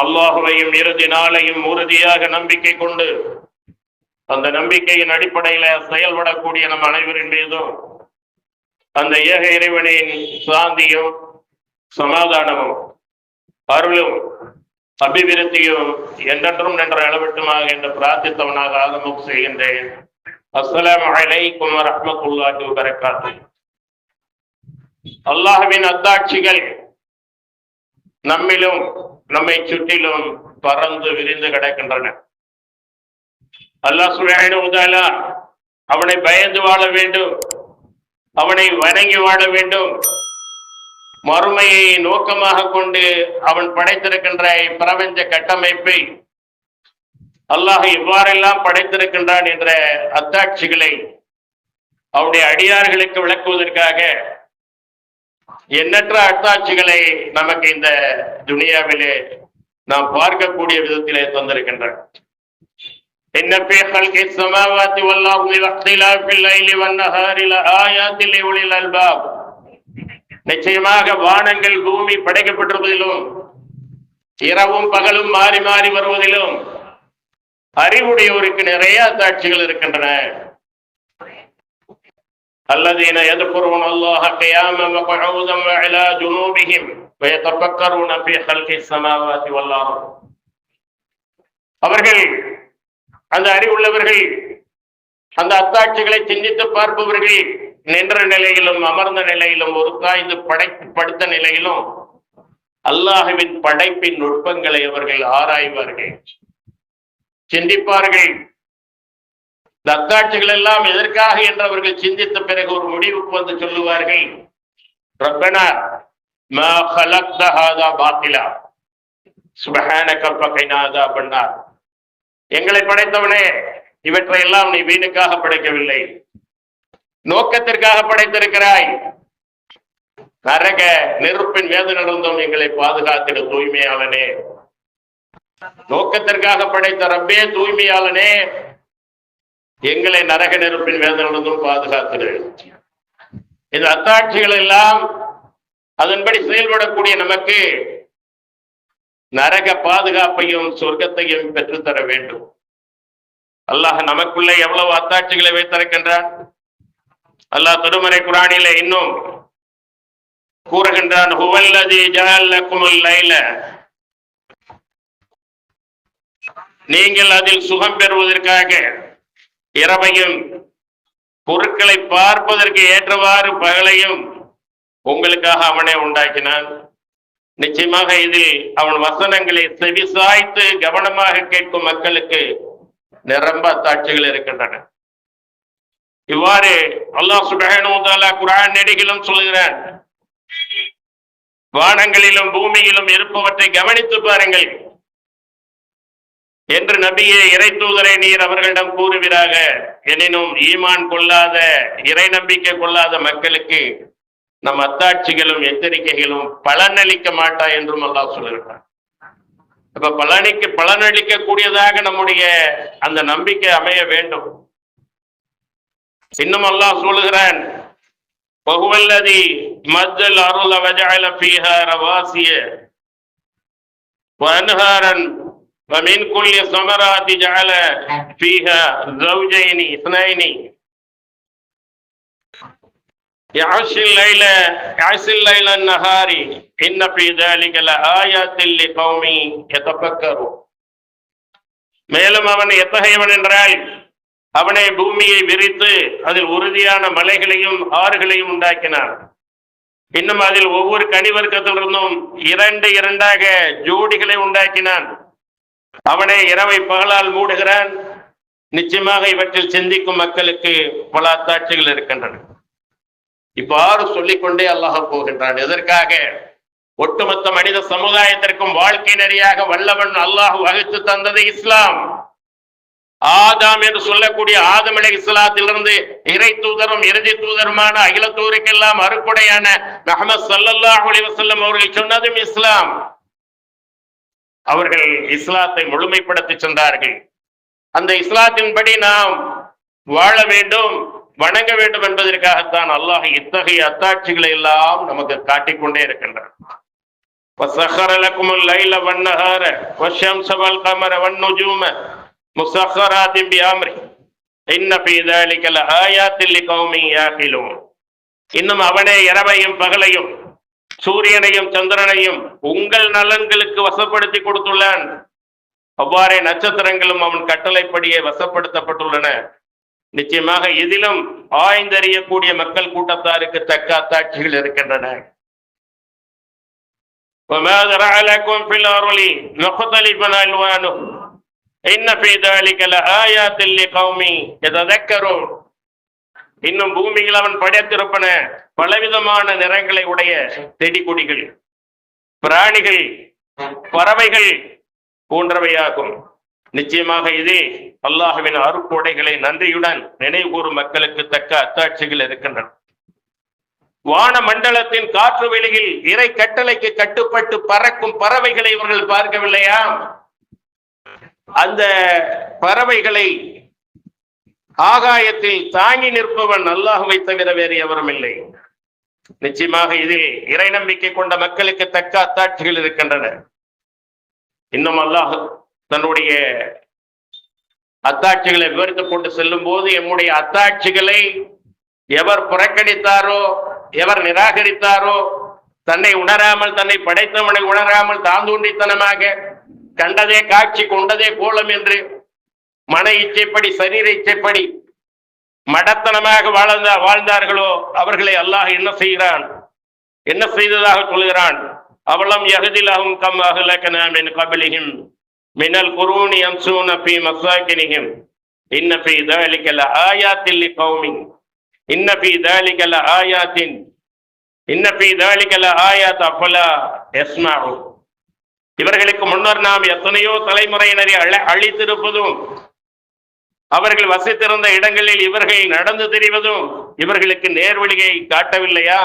அல்லாஹுவையும் இறுதி நாளையும் உறுதியாக நம்பிக்கை கொண்டு அந்த நம்பிக்கையின் அடிப்படையில செயல்படக்கூடிய நம் அனைவரின் மீதும் அந்த ஏக இறைவனின் சாந்தியும் சமாதானமும் அருளும் அபிவிருத்தியும் என்றென்றும் நின்ற அளவிட்டுமாக என்று பிரார்த்தித்தவனாக ஆகமும் செய்கின்றேன். அஸ்லாம் அலைக்கும் வரஹ்மத்துல்லாஹி வபரகாத்துஹு. அல்லாஹுவின் அத்தாட்சிகள் நம்மிலும் நம்மை சுற்றிலும் பறந்து விரிந்து கிடக்கின்றன. அல்லாஹ் சுப்ஹானஹு அவனை பயந்து வாழ வேண்டும். அவனை வணங்கி வாழ வேண்டும். மறுமையை நோக்கமாக கொண்டு அவன் படைத்திருக்கின்ற பிரபஞ்ச கட்டமைப்பை அல்லாஹ் இவ்வாறெல்லாம் படைத்திருக்கின்றான் என்ற அத்தாட்சிகளை அவருடைய அடியார்களுக்கு விளக்குவதற்காக எண்ணற்ற அத்தாட்சிகளை நமக்கு இந்த துனியாவிலே நாம் பார்க்கக்கூடிய விதத்திலே தந்திருக்கின்றன إن في خلق السماوات والأرض واختلاف الليل والنهار لآيات لأولي الألباب நிச்சயமாக வானங்கள் பூமி படைக்கப்பட்டிருப்பதிலும் இரவும் பகலும் மாறி மாறி வருவதிலும் அறிவுடையோருக்கு நிறைய சாட்சிகள் இருக்கின்றன الذين يذكرون الله قياما وقعودا وعلى جنوبهم ويتفكرون في خلق السماوات والارض அவர்கள் அந்த அறிவுள்ளவர்கள் அந்த அத்தாட்சிகளை சிந்தித்து பார்ப்பவர்கள் நின்ற நிலையிலும் அமர்ந்த நிலையிலும் ஒரு காய்ந்து படைத்து படுத்த நிலையிலும் அல்லாஹுவின் படைப்பின் நுட்பங்களை அவர்கள் ஆராய்வார்கள் சிந்திப்பார்கள் தத்தாட்சிகள் எல்லாம் எதற்காக என்று அவர்கள் சிந்தித்த பிறகு ஒரு முடிவுக்கு வந்து சொல்லுவார்கள். ரப்பனார் மா ஹலக்த பாத்திலா. சுபஹானக பகைநாதா பண்ணார். எங்களை படைத்தவனே இவற்றை எல்லாம் நீ வீணுக்காக படைக்கவில்லை. நோக்கத்திற்காக படைத்திருக்கிறாய். நரக நெருப்பின் வேத நடந்தோம் எங்களை பாதுகாத்திட தூய்மையாளனே. நோக்கத்திற்காக படைத்த ரப்பே தூய்மையாளனே. எங்களை நரக நெருப்பின் வேதனிருந்தும் பாதுகாத்திடு இந்த அத்தாட்சிகள் எல்லாம் அதன்படி செயல்படக்கூடிய நமக்கு நரக பாதுகாப்பையும் சொர்க்கத்தையும் பெற்றுத்தர வேண்டும். அல்லாஹ் நமக்குள்ளே எவ்வளவு அத்தாட்சிகளை வைத்திருக்கின்றான்? அல்லாஹ் திருமறை குரானில இன்னும் கூறுகின்றான் ஹுவல்லதி ஜஅல்லகுமுல் லைல. நீங்கள் அதில் சுகம் பெறுவதற்காக இரவையும் பொருட்களை பார்ப்பதற்கு ஏற்றவாறு பகலையும் உங்களுக்காக அவனே உண்டாக்கினான். நிச்சயமாக இதில் அவன் வசனங்களை செவிசாய்த்து கவனமாக கேட்கும் மக்களுக்கு நிரம்ப அத்தாட்சிகள் இருக்கின்றன. இவ்வாறு அல்லாஹ் சுபஹானஹு குரான் நெடுகிலும் சொல்கிறான். வானங்களிலும் பூமியிலும் இருப்பவற்றை கவனித்து பாருங்கள். என்று நபியே இறை தூதரை நீர் அவர்களிடம் கூறுகிறாக எனினும் ஈமான் கொள்ளாத இறை நம்பிக்கை கொள்ளாத மக்களுக்கு நம் அத்தாட்சிகளும் எச்சரிக்கைகளும் பலனளிக்க மாட்டா என்றும் அல்லாஹ் சொல்லுகிறான் இப்ப பலனிக்கு பலனளிக்க கூடியதாக நம்முடைய அந்த நம்பிக்கை அமைய வேண்டும். இன்னும் அல்லாஹ் சொல்லுகிறான் பகுவல்லதி மத்தல் அருள் அவஜாயில பீஹார வாசிய வன்ஹாரன் ومن كل ثمرات جعل فيها زوجين اثنين يعش الليل يعش الليل النهار إن في ذلك لآيات لقوم يتفكرون மேலும் அவன் எத்தகையவன் என்றால் அவனை பூமியை விரித்து அதில் உறுதியான மலைகளையும் ஆறுகளையும் உண்டாக்கினான் இன்னும் அதில் ஒவ்வொரு கனிவர்க்கத்திலிருந்தும் இரண்டு இரண்டாக ஜோடிகளை உண்டாக்கினான் அவனை இரவை பகலால் மூடுகிறான். நிச்சயமாக இவற்றில் சிந்திக்கும் மக்களுக்கு பல அத்தாட்சிகள் இருக்கின்றன இவ்வாறு சொல்லிக்கொண்டே அல்லாஹ் போகின்றான். எதற்காக? ஒட்டுமொத்த மனித சமுதாயத்திற்கும் வாழ்க்கை நெறியாக வல்லவன் அல்லாஹ் வகுத்து தந்தது இஸ்லாம். ஆதாம் என்று சொல்லக்கூடிய ஆதம் அலை இஸ்லாத்திலிருந்து இறை தூதரும் இறுதி தூதருமான அகிலத்தூருக்கெல்லாம் அறுக்குடையான முஹம்மது சல்லல்லாஹ் அலி வசல்லம் அவர்கள் சொன்னதும் இஸ்லாம். அவர்கள் இஸ்லாத்தை முழுமைப்படுத்தி சென்றார்கள் அந்த இஸ்லாத்தின்படி நாம் வாழ வேண்டும் வணங்க வேண்டும் என்பதற்காகத்தான் அல்லாஹ் இத்தகைய அத்தாட்சிகளை எல்லாம் நமக்கு காட்டிக்கொண்டே இருக்கின்றான் وسخر لكم الليل والنهار والشمس والقمر والنجوم مسخرات بأمره إن في ذلك لآيات لقوم يعقلون இன்னும் அவனே இரவையும் பகலையும் சூரியனையும் சந்திரனையும் உங்கள் நலன்களுக்கு வசப்படுத்தி கொடுத்துள்ளான் அவ்வாறே நட்சத்திரங்களும் அவன் கட்டளைப்படியே வசப்படுத்தப்பட்டுள்ளன நிச்சயமாக இதிலும் ஆய்ந்தறியக்கூடிய மக்கள் கூட்டத்தாருக்கு தக்க அத்தாட்சிகள் இருக்கின்றன وما ذرع لكم في الأرض مختلفا ألوانه إن في ذلك لآيات لقوم يتذكرون இன்னும் பூமியில் அவன் படைத்திருப்பன பலவிதமான நிறங்களை உடைய செடி கொடிகள் பிராணிகள் பறவைகள் போன்றவையாகும். நிச்சயமாக இதே அல்லாஹுவின் அருக்கொடைகளை நன்றியுடன் நினைவு கூறும் மக்களுக்கு தக்க அத்தாட்சிகள் இருக்கின்றன. வான மண்டலத்தின் காற்று வெளியில் இறை கட்டளைக்கு கட்டுப்பட்டு பறக்கும் பறவைகளை இவர்கள் பார்க்கவில்லையா? அந்த பறவைகளை ஆகாயத்தில் தாங்கி நிற்பவன் அல்லாஹுவை தவிர வேறு எவரும் இல்லை. நிச்சயமாக இதில் இறை நம்பிக்கை கொண்ட மக்களுக்கு தக்க அத்தாட்சிகள் இருக்கின்றன. இன்னும் அல்லாஹ் தன்னுடைய அத்தாட்சிகளை விவரித்துக் கொண்டு செல்லும் போது எம்முடைய அத்தாட்சிகளை எவர் புறக்கணித்தாரோ எவர் நிராகரித்தாரோ தன்னை உணராமல் தன்னை படைத்தவனை உணராமல் தாந்தூண்டித்தனமாக கண்டதே காட்சி கொண்டதே கோலம் என்று மன இச்சைப்படி சரீர இச்சைப்படி மடத்தனமாக வாழ்ந்த வாழ்ந்தார்களோ அவர்களை அல்லாஹ் என்ன செய்கிறான்? என்ன செய்ததாக சொல்கிறான்? அவளம் யகதிலாகும் கம் அகலக்கன மின் கபிலிகிம் மினல் குரூனி அம்சூன பி மசாக்கினிகிம் இன்ன பி தாலிகல ஆயாத்தில் கௌமி இன்ன பி தாலிகல ஆயாத்தின் இன்ன பி தாலிகல ஆயாத் அப்பலா எஸ்மாவும் இவர்களுக்கு முன்னர் நாம் எத்தனையோ தலைமுறையினரை அழ அழித்திருப்பதும் அவர்கள் வசித்திருந்த இடங்களில் இவர்கள் நடந்து தெரிவதும் இவர்களுக்கு நேர்வழியை காட்டவில்லையா?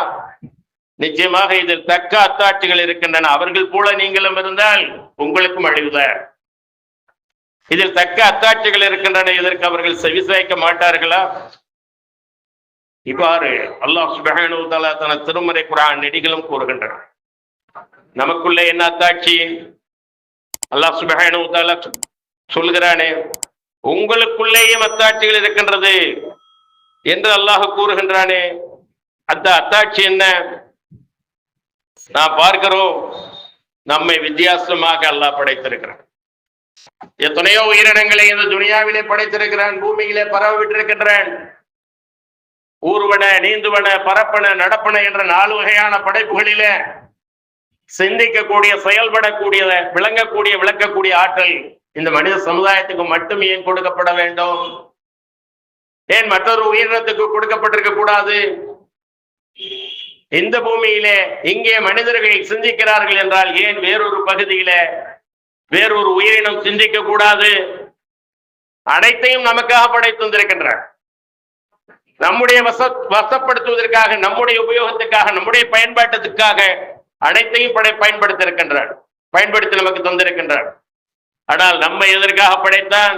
நிச்சயமாக இதில் தக்க அத்தாட்சிகள் இருக்கின்றன. அவர்கள் போல நீங்களும் இருந்தால் உங்களுக்கும் அழிவுதான் இதில் தக்க அத்தாட்சிகள் இருக்கின்றன. இதற்கு அவர்கள் செவிசாய்க்க மாட்டார்களா? இவ்வாறு அல்லாஹ் சுபஹானு தஆலா தன திருமறை குரான் நெடிகளும் கூறுகின்றன. நமக்குள்ளே என்ன அத்தாட்சி? அல்லாஹ் சுபஹானு தாலா சொல்கிறானே உங்களுக்குள்ளேயே அத்தாட்சிகள் இருக்கின்றது என்று அல்லாஹ் கூறுகின்றானே. அந்த அத்தாட்சி என்ன? நான் பார்க்கிறோம் நம்மை வித்தியாசமாக அல்லாஹ் படைத்திருக்கிறான். எத்தனையோ உயிரினங்களை இந்த துனியாவிலே படைத்திருக்கிறான் பூமியிலே பரவ விட்டிருக்கின்றான் ஊர்வன நீந்துவன பரப்பன நடப்பன என்ற நாலு வகையான படைப்புகளிலே சிந்திக்கக்கூடிய செயல்படக்கூடிய விளங்கக்கூடிய விளக்கக்கூடிய ஆற்றல் இந்த மனித சமுதாயத்துக்கு மட்டும் ஏன் கொடுக்கப்பட வேண்டும்? ஏன் மற்றொரு உயிரினத்துக்கு கொடுக்கப்பட்டிருக்க கூடாது? இந்த பூமியிலே இங்கே மனிதர்கள் சிந்திக்கிறார்கள் என்றால் ஏன் வேறொரு பகுதியில வேறொரு உயிரினம் சிந்திக்க கூடாது? அனைத்தையும் நமக்காக படைத்து வந்திருக்கின்றார் நம்முடைய வச வசப்படுத்துவதற்காக நம்முடைய உபயோகத்துக்காக நம்முடைய பயன்பாட்டத்துக்காக அனைத்தையும் படை பயன்படுத்தி இருக்கின்றார் பயன்படுத்தி நமக்கு தந்திருக்கின்றார் ஆனால் நம்மை எதற்காக படைத்தான்?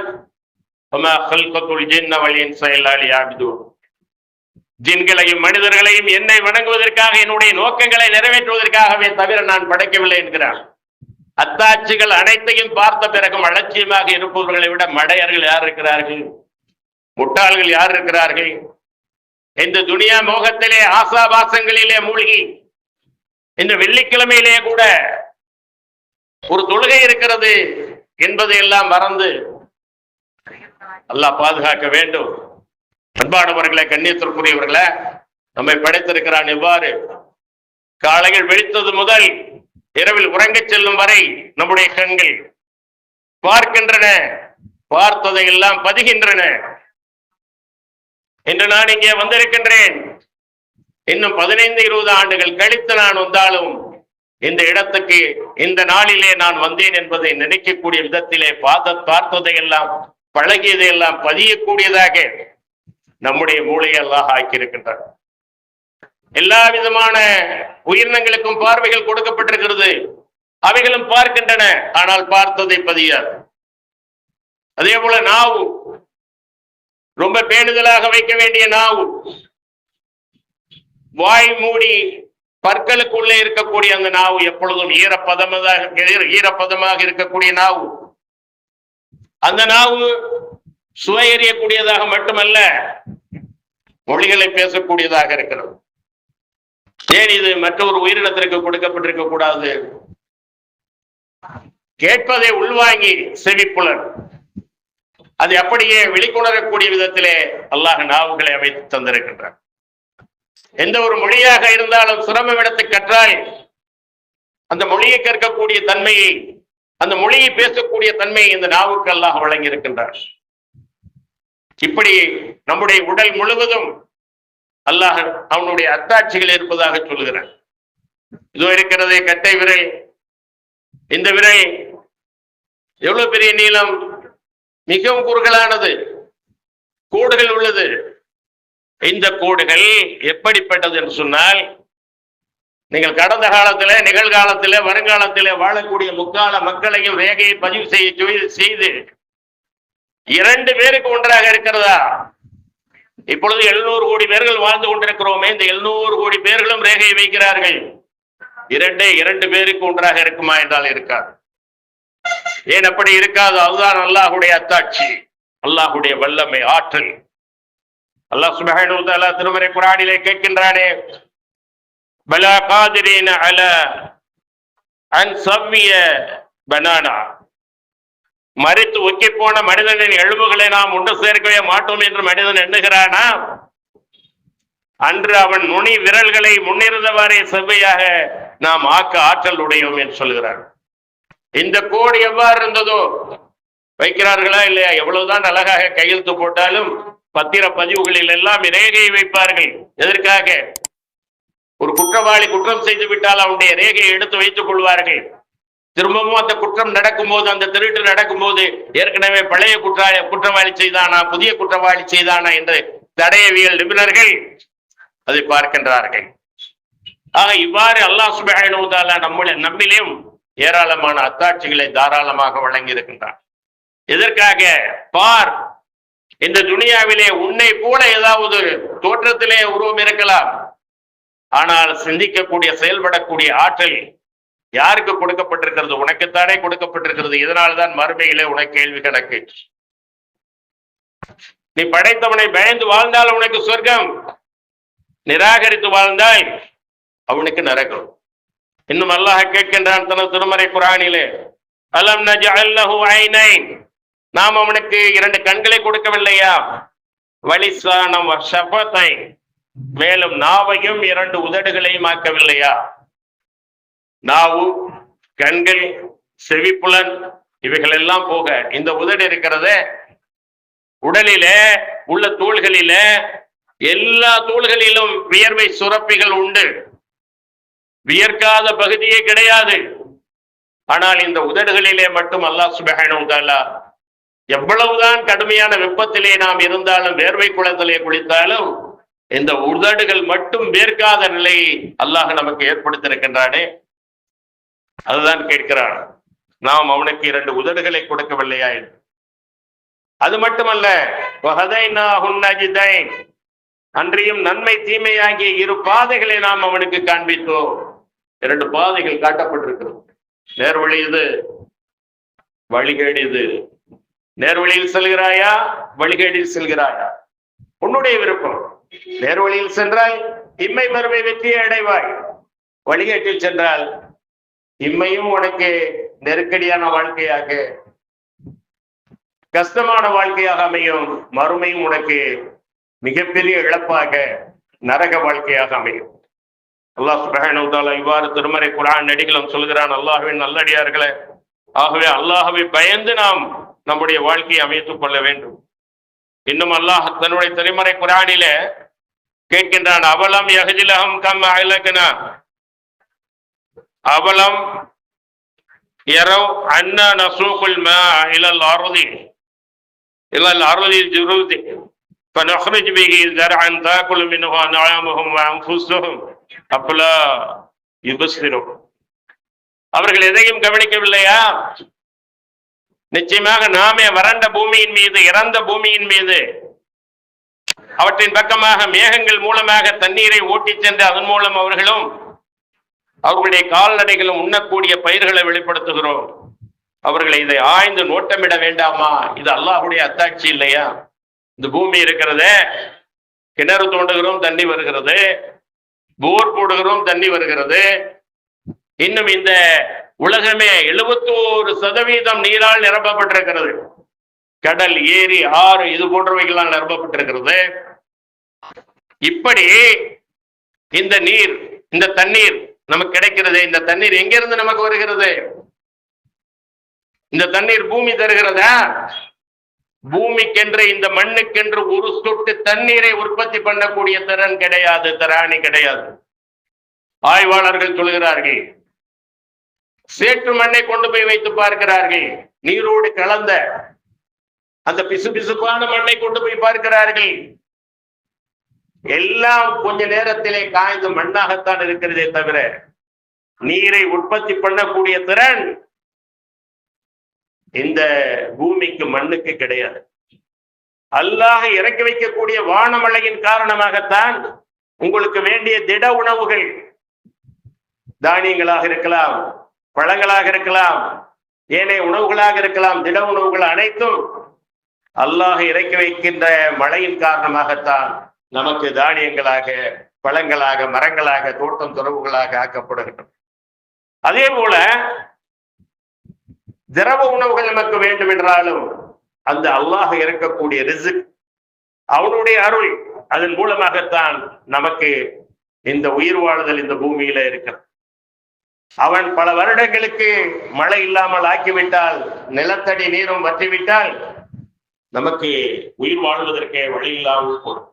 ஜின்களையும் மனிதர்களையும் என்னை வணங்குவதற்காக என்னுடைய நோக்கங்களை நிறைவேற்றுவதற்காகவே தவிர நான் படைக்கவில்லை என்கிறான் அத்தாட்சிகள் அனைத்தையும் பார்த்த பிறகும் அலட்சியமாக இருப்பவர்களை விட மடையர்கள் யார் இருக்கிறார்கள்? முட்டாள்கள் யார் இருக்கிறார்கள்? இந்த துனியா மோகத்திலே ஆசாபாசங்களிலே மூழ்கி இந்த வெள்ளிக்கிழமையிலேயே கூட ஒரு தொழுகை இருக்கிறது. என்பதையெல்லாம் மறந்து அல்லாஹ் பாதுகாக்க வேண்டும். அன்பானவர்களை கண்ணியத்திற்குரியவர்களை நம்மை படைத்திருக்கிறான் இவ்வாறு. காலையில் வெடித்தது முதல் இரவில் உறங்கச் செல்லும் வரை நம்முடைய கண்கள் பார்க்கின்றன பார்த்ததை எல்லாம் பதிகின்றன. இன்று நான் இங்கே வந்திருக்கின்றேன். இன்னும் பதினைந்து இருபது ஆண்டுகள் கழித்து நான் வந்தாலும் இந்த இடத்துக்கு இந்த நாளிலே நான் வந்தேன் என்பதை நினைக்கக்கூடிய விதத்திலே பார்த்த பார்த்ததை எல்லாம் பதியக்கூடியதாக நம்முடைய மூளையை அல்லாஹ் ஆக்கியிருக்கின்றார். எல்லா விதமான உயிரினங்களுக்கும் பார்வைகள் கொடுக்கப்பட்டிருக்கிறது. அவைகளும் பார்க்கின்றன ஆனால் பார்த்ததை பதியாது. அதே போல நாவு ரொம்ப பேணுதலாக வைக்க வேண்டிய நாவு வாய் மூடி பற்களுக்குள்ளே இருக்கக்கூடிய அந்த நாவு எப்பொழுதும் ஈரப்பதமாக ஈரப்பதமாக இருக்கக்கூடிய நாவு. அந்த நாவு சுவையறியக்கூடியதாக மட்டுமல்ல மொழிகளை பேசக்கூடியதாக இருக்கிறது. ஏன் இது மற்றொரு உயிரினத்திற்கு கொடுக்கப்பட்டிருக்க கூடாது? கேட்பதை உள்வாங்கி செவிப்புலன். அது அப்படியே வெளிக்கொணரக்கூடிய விதத்திலே அல்லாஹ் நாவுகளை அமைத்து தந்திருக்கின்றான். எந்த ஒரு மொழியாக இருந்தாலும் சிரமம் எடுத்து கற்றால் அந்த மொழியை கற்கக்கூடிய தன்மையை அந்த மொழியை பேசக்கூடிய தன்மையை இந்த நாவுக்கு அல்லாஹ் வழங்கி இருக்கின்றார் இப்படி நம்முடைய உடல் முழுவதும் அல்லாஹ் அவனுடைய அத்தாட்சிகள் இருப்பதாக சொல்லுகிறான் இதோ இருக்கிறதே கட்டை விரல். இந்த விரல் எவ்வளவு பெரிய நீளம்? மிகவும் குறுகலானது. கோடுகள் உள்ளது. இந்த கோடுகள் எப்படிப்பட்டது என்று சொன்னால் நீங்கள் கடந்த காலத்தில் நிகழ்காலத்தில் வருங்காலத்தில் வாழக்கூடிய முக்கால மக்களையும் ரேகையை பதிவு செய்ய சொல்லி- செய்து இரண்டு பேருக்கு ஒன்றாக இருக்கிறதா? இப்பொழுது எழுநூறு கோடி பேர்கள் வாழ்ந்து கொண்டிருக்கிறோமே இந்த எழுநூறு கோடி பேர்களும் ரேகையை வைக்கிறார்கள். இரண்டே இரண்டு பேருக்கு ஒன்றாக இருக்குமா என்றால் இருக்காது. ஏன் அப்படி இருக்காது? அதுதான் அல்லாஹுடைய அத்தாட்சி. அல்லாஹுடைய வல்லமை ஆற்றல். அல்லாஹ் சுப்ஹானஹு வ தஆலா திருமறை குர்ஆனிலே கேட்கின்றானே பலா காதிரீன அல அன் சவ்விய பனானா. மறித்து ஒக்கி போன மனிதனின் எலும்புகளை நாம் ஒன்று சேர்க்கவே மாட்டோம் என்று மனிதன் எண்ணுகிறானா? அன்று அவன் நுனி விரல்களை முன்னிருந்தவாறே செவ்வையாக நாம் ஆக்க ஆற்றல் உடையோம் என்று சொல்கிறார் இந்த கோடு எவ்வாறு இருந்ததோ? வைக்கிறார்களா இல்லையா? எவ்வளவுதான் அழகாக கையெழுத்து போட்டாலும் பத்திர பதிவுகளில் எல்லாம் ரேகையை வைப்பார்கள். எதற்காக? ஒரு குற்றவாளி குற்றம் செய்து விட்டால் அவனுடைய ரேகையை எடுத்து வைத்துக் கொள்வார்கள். திரும்பவும் அந்த குற்றம் நடக்கும்போது அந்த திருட்டு நடக்கும்போது ஏற்கனவே பழைய குற்றாளி குற்றவாளி செய்தானா புதிய குற்றவாளி செய்தானா என்று தடையவியல் நிபுணர்கள் அதை பார்க்கின்றார்கள். ஆக இவ்வாறு அல்லாஹ் சுப்ஹானஹு நம்மள நம்மிலும் ஏராளமான அத்தாட்சிகளை தாராளமாக வழங்கி இருக்கின்றான் எதற்காக? பார் இந்த துனியாவிலே உன்னை போல ஏதாவது தோற்றத்திலே உருவம் இருக்கலாம். ஆனால் சிந்திக்கக்கூடிய செயல்படக்கூடிய ஆற்றல் யாருக்கு கொடுக்கப்பட்டிருக்கிறது? உனக்குத்தானே கொடுக்கப்பட்டிருக்கிறது. இதனால்தான் மறுமையிலே உனக்கு கேள்வி கணக்கு. நீ படைத்தவனை பயந்து வாழ்ந்தால் உனக்கு சொர்க்கம். நிராகரித்து வாழ்ந்தால் அவனுக்கு நரகம். இன்னும் அல்லாஹ் கேட்கின்றான் தனது திருமறை குரானிலே அலம் நஜஅல் லஹு ஐனைன்? நாம் அவனுக்கு இரண்டு கண்களை கொடுக்கவில்லையா? வலிசானம் ஷபத்தை மேலும் நாவையும் இரண்டு உதடுகளையும் ஆக்கவில்லையா? நாவு கண்கள் செவிப்புலன் இவைகள் எல்லாம் போக இந்த உதடு இருக்கிறத. உடலிலே உள்ள தூள்களில எல்லா தூள்களிலும் வியர்வை சுரப்பிகள் உண்டு. வியர்க்காத பகுதியே கிடையாது. ஆனால் இந்த உதடுகளிலே மட்டும் அல்லாஹ் சுபஹானஹு வ எவ்வளவுதான் கடுமையான வெப்பத்திலே நாம் இருந்தாலும் வேர்வை குளத்திலே குளித்தாலும் இந்த உதடுகள் மட்டும் வேர்க்காத நிலையை அல்லாஹ் நமக்கு ஏற்படுத்தியிருக்கின்றானே. அதுதான் கேட்கிறான். நாம் அவனுக்கு இரண்டு உதடுகளை கொடுக்கவில்லையா என்று. அது மட்டுமல்ல அன்றியும் நன்மை தீமையாகிய இரு பாதைகளை நாம் அவனுக்கு காண்பித்தோம். இரண்டு பாதைகள் காட்டப்பட்டிருக்கிறது. நேர்வழி இது வழிகேடு இது. நேர்வழியில் செல்கிறாயா? வழிகேடில் செல்கிறாயா? உன்னுடைய விருப்பம். நேர்வழியில் சென்றால் இம்மை மறுமை வெற்றியை அடைவாய். வழிகேட்டில் சென்றால் இம்மையும் உனக்கு நெருக்கடியான வாழ்க்கையாக கஷ்டமான வாழ்க்கையாக அமையும். மறுமையும் உனக்கு மிகப்பெரிய இழப்பாக நரக வாழ்க்கையாக அமையும். அல்லாஹ் சுப்ஹானஹு இவ்வாறு திருமறை குரான் நடிகளும் சொல்கிறான் அல்லாஹுவின் நல்லடியார்களை ஆகவே அல்லாஹ்வை பயந்து நாம் நம்முடைய வாழ்க்கையை அமைத்துக் கொள்ள வேண்டும் இன்னும் அல்லாஹ் தன்னுடைய திருமறை குர்ஆனிலே கேட்கின்றான் அவலம் யஹ்திலஹம் கம் அஹ்லக்னா அவலம் யரவ் அன்னா நசூகுல் மா இலல் அர்தி இலல் அர்தி ஜுரூதி فنخرج به زرعا تاكل منه انعامهم وانفسهم افلا يبصرون அவர்கள் எதையும் கவனிக்கவில்லையா? நிச்சயமாக நாமே வறண்ட பூமியின் மீது இறந்த பூமியின் மீது அவற்றின் பக்கமாக மேகங்கள் மூலமாக தண்ணீரை ஓட்டிச் சென்று அதன் மூலம் அவர்களும் அவர்களுடைய கால்நடைகளும் உண்ணக்கூடிய பயிர்களை வெளிப்படுத்துகிறோம். அவர்களை இதை ஆய்ந்து நோட்டமிட வேண்டாமா? இது அல்லாஹுடைய அத்தாட்சி இல்லையா? இந்த பூமி இருக்கிறது கிணறு தோண்டுகிறோம் தண்ணி வருகிறது. போர் போடுகிறோம் தண்ணி வருகிறது. இன்னும் இந்த உலகமே எழுபத்தோரு சதவீதம் நீரால் நிரப்பப்பட்டிருக்கிறது கடல் ஏரி ஆறு இது போன்றவைகளால் நிரப்பப்பட்டிருக்கிறது இப்படி இந்த நீர் இந்த தண்ணீர் நமக்கு கிடைக்கிறது. இந்த தண்ணீர் எங்கிருந்து நமக்கு வருகிறது? இந்த தண்ணீர் பூமி தருகிறதா? பூமிக்கென்று இந்த மண்ணுக்கென்று ஒரு சொட்டு தண்ணீரை உற்பத்தி பண்ணக்கூடிய திறன் கிடையாது திராணி கிடையாது. ஆய்வாளர்கள் சொல்கிறார்கள் சேற்று மண்ணை கொண்டு போய் வைத்து பார்க்கிறார்கள். நீரோடு கலந்த அந்த பிசுபிசுப்பான மண்ணை கொண்டு போய் பார்க்கிறார்கள். எல்லாம் கொஞ்ச நேரத்திலே காய்ந்த மண்ணாகத்தான் இருக்கிறதே தவிர நீரை உற்பத்தி பண்ணக்கூடிய திறன் இந்த பூமிக்கு மண்ணுக்கு கிடையாது. அல்லாஹ இறக்கி வைக்கக்கூடிய வானமழையின் காரணமாகத்தான் உங்களுக்கு வேண்டிய திட உணவுகள் தானியங்களாக இருக்கலாம் பழங்களாக இருக்கலாம் ஏனைய உணவுகளாக இருக்கலாம் திட உணவுகள் அனைத்தும் அல்லாஹ் இறக்கி வைக்கின்ற மழையின் காரணமாகத்தான் நமக்கு தானியங்களாக பழங்களாக மரங்களாக தோட்டம் துறவுகளாக ஆக்கப்படுகின்றன. அதே போல திரவ உணவுகள் நமக்கு வேண்டும் என்றாலும் அந்த அல்லாஹ் இறக்கக்கூடிய ரிசுக் அவனுடைய அருள் அதன் மூலமாகத்தான் நமக்கு இந்த உயிர் வாழுதல் இந்த பூமியில இருக்கிறது. அவன் பல வருடங்களுக்கு மழை இல்லாமல் ஆக்கிவிட்டால் நிலத்தடி நீரும் வற்றிவிட்டால் நமக்கு உயிர் வாழ்வதற்கே வழி இல்லாமல் போகும்.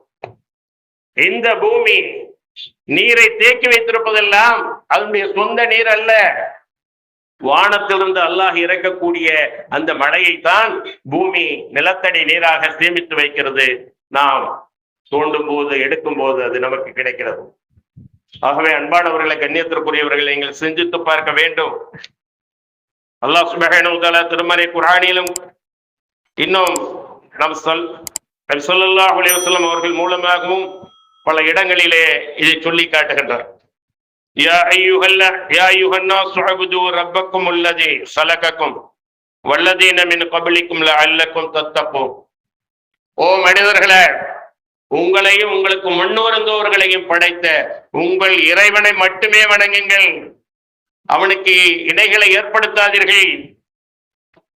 இந்த பூமி நீரை தேக்கி வைத்திருப்பதெல்லாம் அதனுடைய சொந்த நீர் அல்ல. வானத்திலிருந்து அல்லாஹ் இறக்கக்கூடிய அந்த மழையை தான் பூமி நிலத்தடி நீராக சேமித்து வைக்கிறது. நாம் தோண்டும் போது எடுக்கும் போது அது நமக்கு கிடைக்கிறது. ஆகவே அன்பானவர்களை கண்ணியத்திற்குரியவர்களை நீங்கள் சிந்தித்து பார்க்க வேண்டும். அல்லாஹ் சுபஹானஹு வ திருமறை குரானிலும் இன்னும் நம் சொல் நபி ஸல்லல்லாஹு அலைஹி அவர்கள் மூலமாகவும் பல இடங்களிலே இதை சொல்லி காட்டுகின்றார். யா ஐயுஹல்ல யா ஐயுஹன்னாஸ் உஅபுது ரப்பக்கும் உள்ளதி சலகக்கும் வல்லதீன மின் கபிலிக்கும் அல்லக்கும் தத்தப்போம் ஓ மனிதர்களே உங்களையும் உங்களுக்கு முன்னுவருந்தவர்களையும் படைத்த உங்கள் இறைவனை மட்டுமே வணங்குங்கள். அவனுக்கு இணைகளை ஏற்படுத்தாதீர்கள்.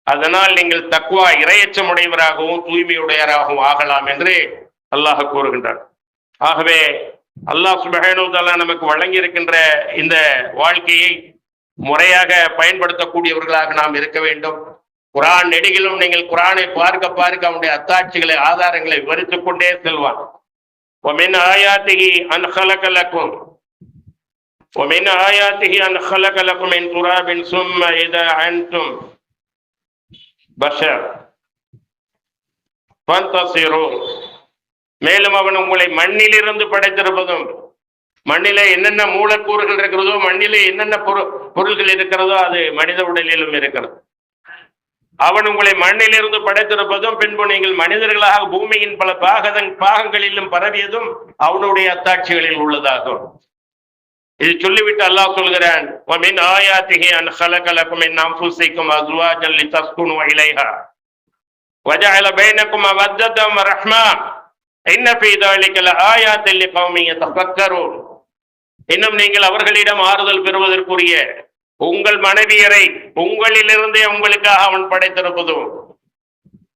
அதனால் நீங்கள் தக்குவா இரையச்சம் உடையவராகவும் தூய்மையுடையவராகவும் ஆகலாம் என்று அல்லாஹ் கூறுகின்றார் ஆகவே அல்லாஹ் சுபஹானஹு நமக்கு வழங்கி இருக்கின்ற இந்த வாழ்க்கையை முறையாக பயன்படுத்தக்கூடியவர்களாக நாம் இருக்க வேண்டும். குரான் நெடுகிலும் நீங்கள் குரானை பார்க்க பார்க்க அவனுடைய அத்தாட்சிகளை ஆதாரங்களை விவரித்துக் கொண்டே செல்வான் ومن آياته أن خلق لكم ومن آياته أن خلق لكم من تراب ثم إذا أنتم بشر فانتصروا மேலும் அவன் உங்களை மண்ணிலிருந்து படைத்திருப்பதும் மண்ணிலே என்னென்ன மூலக்கூறுகள் இருக்கிறதோ மண்ணிலே என்னென்ன பொரு- பொருள்கள் இருக்கிறதோ அது மனித உடலிலும் இருக்கிறது அவன் உங்களை மண்ணிலிருந்து படைத்திருப்பதும் பின்பு நீங்கள் மனிதர்களாக பூமியின் பல பாகதங் பாகங்களிலும் பரவியதும் அவனுடைய அத்தாட்சிகளில் உள்ளதாகும் இது சொல்லிவிட்டு அல்லாஹ் சொல்கிறான் وَمِنْ آيَاتِهِ أَنْ خَلَقَ لَكُم مِّنْ أَنفُسِكُمْ أَزْوَاجًا لِتَسْكُنُوا إِلَيْهَا وَجَعَلَ بَيْنَكُم مَّوَدَّةً وَرَحْمَةً إِنَّ فِي ذَلِكَ لَآيَاتٍ لِقَوْمٍ يَتَفَكَّرُونَ இன்னும் நீங்கள் அவர்களிடம் ஆறுதல் பெறுவதற்குரிய உங்கள் மனைவியரை உங்களிலிருந்தே உங்களுக்காக அவன் படைத்திருப்பதும்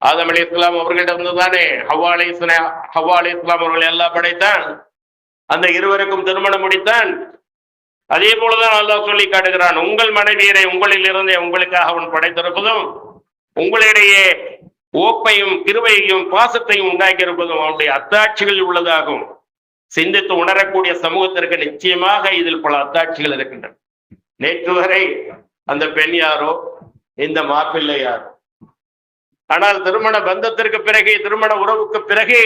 ஆதம் அலி இஸ்லாம் அவர்களிடம் தானே ஹவ்வா அலி இஸ்லாம் ஹவ்வா அலி இஸ்லாம் அவர்கள் எல்லாம் படைத்தான். அந்த இருவருக்கும் திருமணம் முடித்தான். அதே போலதான் அல்லாஹ் சொல்லி காட்டுகிறான் உங்கள் மனைவியரை உங்களிலிருந்தே உங்களுக்காக அவன் படைத்திருப்பதும் உங்களிடையே ஓப்பையும் கிருவையையும் பாசத்தையும் உண்டாக்கி இருப்பதும் அவனுடைய அத்தாட்சிகள் உள்ளதாகும். சிந்தித்து உணரக்கூடிய சமூகத்திற்கு நிச்சயமாக இதில் பல அத்தாட்சிகள் இருக்கின்றன. நேற்று வரை அந்த பெண் யாரோ இந்த மாப்பிள்ளை யாரோ. ஆனால் திருமண பந்தத்திற்கு பிறகு திருமண உறவுக்கு பிறகு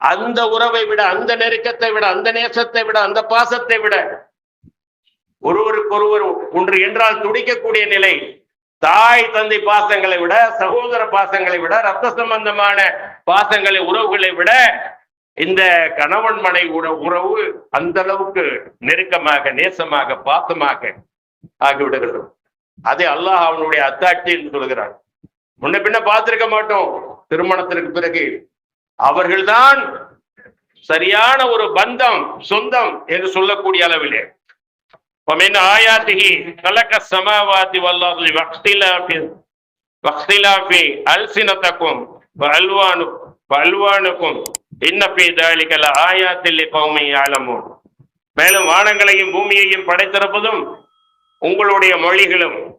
அந்த உறவை விட அந்த நெருக்கத்தை விட அந்த நேசத்தை விட அந்த பாசத்தை விட ஒருவருக்கொருவர் ஒன்று என்றால் துடிக்கக்கூடிய நிலை தாய் தந்தை பாசங்களை விட சகோதர பாசங்களை விட ரத்த சம்பந்தமான பாசங்களை உறவுகளை விட இந்த கணவன் மனை உற- உறவு அந்த அளவுக்கு நெருக்கமாக நேசமாக பாசமாக ஆகிவிடுகிறது அதை அல்லாஹ் அவனுடைய அத்தாட்சி என்று சொல்கிறான் முன்ன பின்ன பார்த்திருக்க மாட்டோம் திருமணத்திற்கு பிறகு அவர்கள்தான் சரியான ஒரு பந்தம் சொந்தம் என்று சொல்லக்கூடிய அளவிலே ومن آياته خلق السماوات والأرض واختلاف واختلاف ألسنتكم وألوانكم மேலும் வானங்களையும் பூமியையும் படைத்திருப்பதும் உங்களுடைய மொழிகளும்.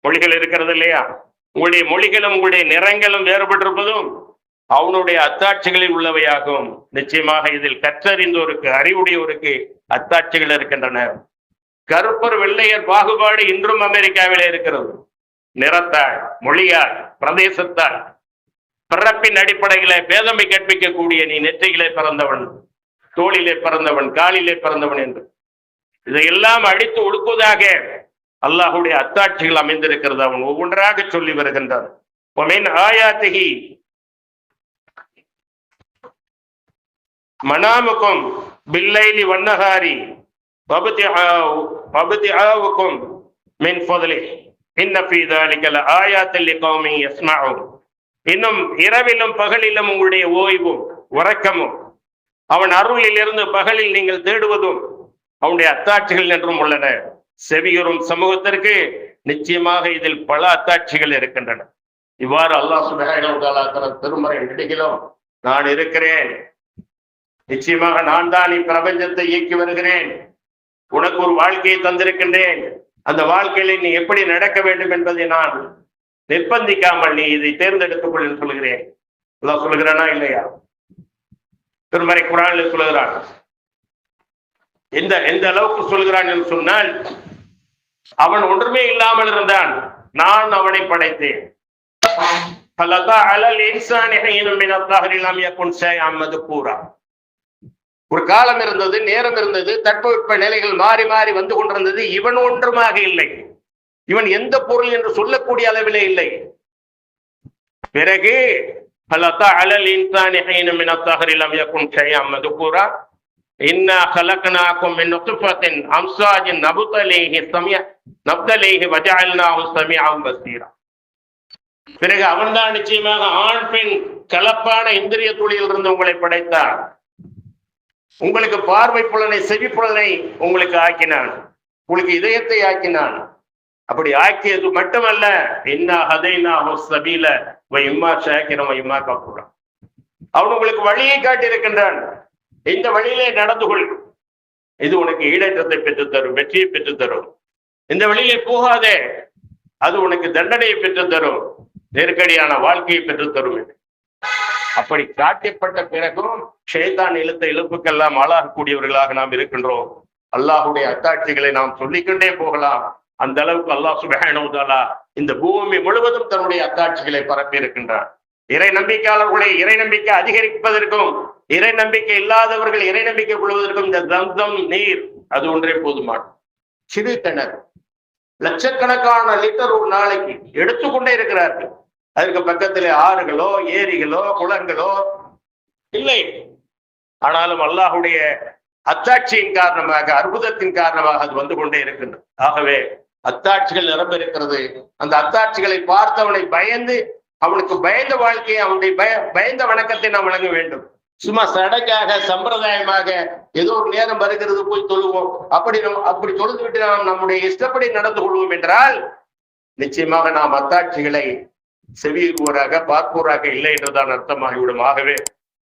மொழிகள் இருக்கிறது இல்லையா? உங்களுடைய மொழிகளும் உங்களுடைய நிறங்களும் வேறுபட்டிருப்பதும் அவனுடைய அத்தாட்சிகளில் உள்ளவையாகும். நிச்சயமாக இதில் கற்றறிந்தோருக்கு அறிவுடையோருக்கு அத்தாட்சிகள் இருக்கின்றன. கருப்பர் வெள்ளையர் பாகுபாடு இன்றும் அமெரிக்காவிலே இருக்கிறது. நிறத்தால் மொழியால் பிரதேசத்தால் பிறப்பின் அடிப்படையில பேதமை கற்பிக்கக்கூடிய நீ நெற்றியிலே பிறந்தவன் தோளிலே பிறந்தவன் காலிலே பிறந்தவன் என்று. இதையெல்லாம் அடித்து ஒடுக்குவதாக அல்லாஹுடைய அத்தாட்சிகள் அமைந்திருக்கிறது. அவன் ஒவ்வொன்றாக சொல்லி வருகின்றான். ஆயாத்திகி மனாமுக்கும் பில்லைலி வண்ணஹாரி மின் ஆயாத்தில் கௌமி எஸ்மாவும் இன்னும் இரவிலும் பகலிலும் உங்களுடைய ஓய்வும் உறக்கமும். அவன் அருளில் இருந்து பகலில் நீங்கள் தேடுவதும் அவனுடைய அத்தாட்சிகள் என்றும் உள்ளன. செவியுறும் சமூகத்திற்கு நிச்சயமாக இதில் பல அத்தாட்சிகள் இருக்கின்றன. இவ்வாறு அல்லாஹ் சுபஹானஹு திருமறை நெடுகிலும் நான் இருக்கிறேன். நிச்சயமாக நான் தான் இப்பிரபஞ்சத்தை இயக்கி வருகிறேன். உனக்கு ஒரு வாழ்க்கையை தந்திருக்கின்றேன். அந்த வாழ்க்கையில நீ எப்படி நடக்க வேண்டும் என்பதை நான் நிர்பந்திக்காமல் நீ இதை தேர்ந்தெடுத்துக் கொள் சொல்கிறேன் அதான் சொல்லுகிறானா இல்லையா? திருமறை குரானில் சொல்லுகிறான். எந்த எந்த அளவுக்கு சொல்கிறான் என்று சொன்னால் அவன் ஒன்றுமே இல்லாமல் இருந்தான். நான் அவனை படைத்தேன். ஒரு காலம் இருந்தது நேரம் இருந்தது தட்பவெப்ப நிலைகள் மாறி மாறி வந்து கொண்டிருந்தது இவன் ஒன்றுமாக இல்லை. இவன் எந்த பொருள் என்று சொல்லக்கூடிய அளவிலே இல்லை பிறகு فلقى على الإنسان حين من الظهر لم يكن شيئا مذكورا إنا خلقناكم من نطفة أمشاج نبتليه سميع نبتليه وجعلناه سميعا بصيرا பிறகு அவன்தான் நிச்சயமாக ஆண் பெண் கலப்பான இந்திரிய துளியில் இருந்து உங்களை படைத்தான் உங்களுக்கு பார்வை புலனை செவி புலனை உங்களுக்கு ஆக்கினான் உங்களுக்கு இதயத்தை ஆக்கினான் அப்படி ஆக்கியது மட்டுமல்ல இன்னா ஹதைனா சபீல இம்மா ஷாக்கிரம் இம்மா கபூரா அவன் உங்களுக்கு வழியை காட்டியிருக்கின்றான். இந்த வழியிலே நடந்து கொள். இது உனக்கு ஈடேற்றத்தை பெற்றுத்தரும் வெற்றியை பெற்றுத்தரும். இந்த வழியிலே போகாதே. அது உனக்கு தண்டனையை பெற்றுத்தரும். நெருக்கடியான வாழ்க்கையை பெற்றுத்தரும் என்று. அப்படி காட்டப்பட்ட பிறகும் ஷேதான் இழுத்த இழுப்புக்கெல்லாம் ஆளாகக்கூடியவர்களாக நாம் இருக்கின்றோம். அல்லாஹுடைய அத்தாட்சிகளை நாம் சொல்லிக்கொண்டே போகலாம். அந்த அளவுக்கு அல்லாஹ் சுபஹானஹு இந்த பூமி முழுவதும் தன்னுடைய அத்தாட்சிகளை பரப்பி இருக்கின்றார் இறை நம்பிக்கையாளர்களை இறை நம்பிக்கை அதிகரிப்பதற்கும் இறை நம்பிக்கை இல்லாதவர்கள் இறை நம்பிக்கை கொள்வதற்கும் இந்த தந்தம் நீர் அது ஒன்றே போதுமானது. சிறு கிணறு. லட்சக்கணக்கான லிட்டர் ஒரு நாளைக்கு எடுத்துக்கொண்டே இருக்கிறார்கள். அதற்கு பக்கத்திலே ஆறுகளோ ஏரிகளோ குளங்களோ இல்லை. ஆனாலும் அல்லாஹுடைய அத்தாட்சியின் காரணமாக அற்புதத்தின் காரணமாக அது வந்து கொண்டே இருக்கின்றது. ஆகவே அத்தாட்சிகள் நிரம்பிருக்கிறது அந்த அத்தாட்சிகளை பார்த்தவனை பயந்து அவனுக்கு பயந்த வாழ்க்கையை அவனுடைய பய பயந்த வணக்கத்தை நாம் வழங்க வேண்டும். சும்மா சடங்காக சம்பிரதாயமாக ஏதோ ஒரு நேரம் வருகிறது போய் தொழுவோம் அப்படி நம் அப்படி தொழுது விட்டு நாம் நம்முடைய இஷ்டப்படி நடந்து கொள்வோம் என்றால் நிச்சயமாக நாம் அத்தாட்சிகளை செவியுறுவோராக பார்ப்போராக இல்லை என்றுதான் அர்த்தமாகிவிடும். ஆகவே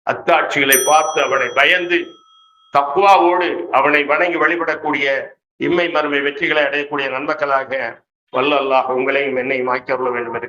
அத்தாட்சிகளை பார்த்து அவனை பயந்து தக்குவாவோடு அவனை வணங்கி வழிபடக்கூடிய இம்மை மறுமை வெற்றிகளை அடையக்கூடிய நன்மக்களாக வல்ல அல்லாஹ் உங்களையும் என்னையும் ஆக்கியருள வேண்டும் என்று